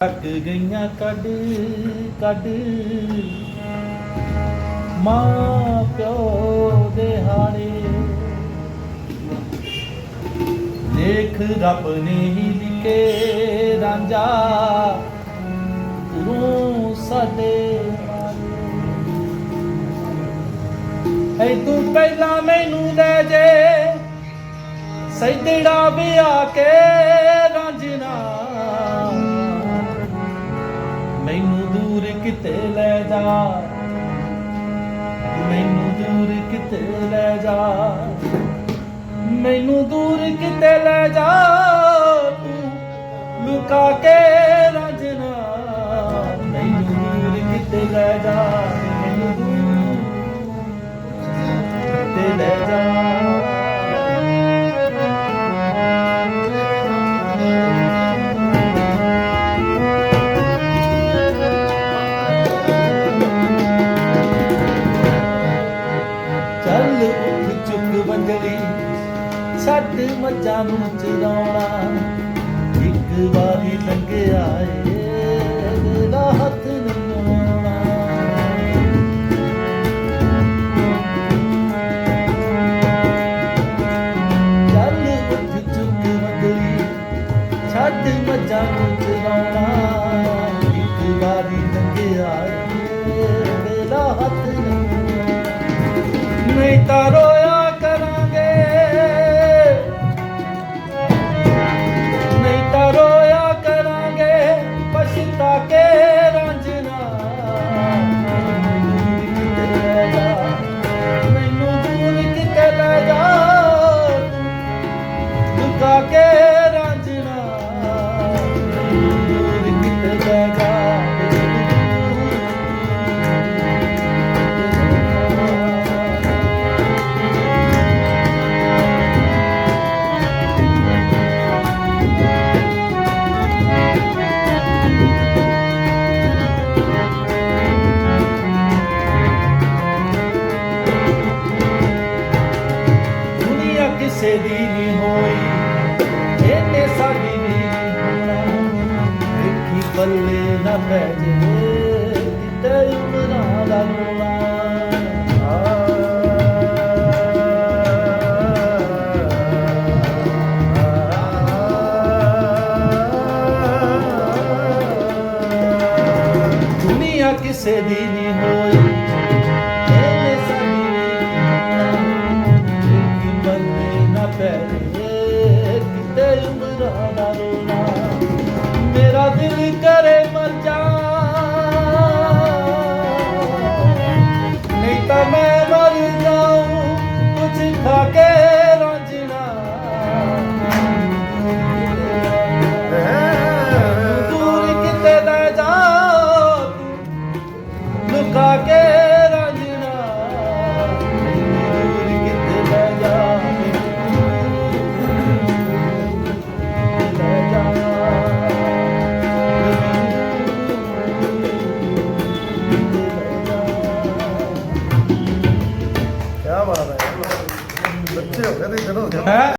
ਥੱਕ ਗਈਆਂ ਕੱਢ ਕੱਢ। ਮਾਂ ਪਿਓ ਦੇ ਹਾਰੇ। ਦੇਖ ਰੱਬ ਨੇ ਹੀ ਲਿਖੇ, ਰਾਂਝਾ। ਤੂੰ ਸਾਡੇ ਐ ਤੂੰ ਪਹਿਲਾਂ ਮੈਨੂੰ ਲੈ ਜੇ ਸੈਦੜਾ ਵਿਆ ਕੇ ਕਿਤੇ ਲੈ ਜਾ। ਮੈਨੂੰ ਦੂਰ ਕਿਤੇ ਲੈ ਜਾ। ਮੈਨੂੰ ਦੂਰ ਕਿਤੇ ਲੈ ਜਾ। ਤੂੰ ਲੁਕਾ ਕੇ ਰਾਂਝਣਾ ਮੈਨੂੰ ਦੂਰ ਕਿਤੇ ਲੈ ਜਾ। ਛੱਡ ਮੱਝਾਂ ਨੂੰ ਚਰਾਉਣਾ। ਇੱਕ ਵਾਰੀ ਲੰਘਿਆ ਏ ਇਹਦਾ ਹੱਥ ਨਹੀਂ ਆਉਣਾ ਚੱਲ ਉੱਠ ਚੁੱਕ ਬੰਦਲੀ ਛੱਡ ਮੱਝਾਂ ਨੂੰ ਚਰਾਉਣਾ। ਇੱਕ ਵਾਰੀ ਲੰਘਿਆ ਏ ਇਹਦਾ ਹੱਥ ਨਹੀਂ ਆਉਣਾ ਨਹੀਂ ਤਾਂ ਕਿਸੇ ਦੀ ਨਹੀਂ ਹੋਈ। ਇਹਨੇ ਸਾਡੀ ਵੀ ਨਹੀਂ ਹੋਣਾ। ਦੇਖੀ ਬੱਲੇ ਨਾ ਪੈ ਜੇ, ਕਿਤੇ ਉਮਰਾਂ ਦਾ ਰੋਣਾ। ਕਿਸੇ ਦੀ ਨਹੀਂ ਹੋਈ। ਕਿਆ ਬਾਤ ਹੈ ਹੋ ਗਏ ਹੈ?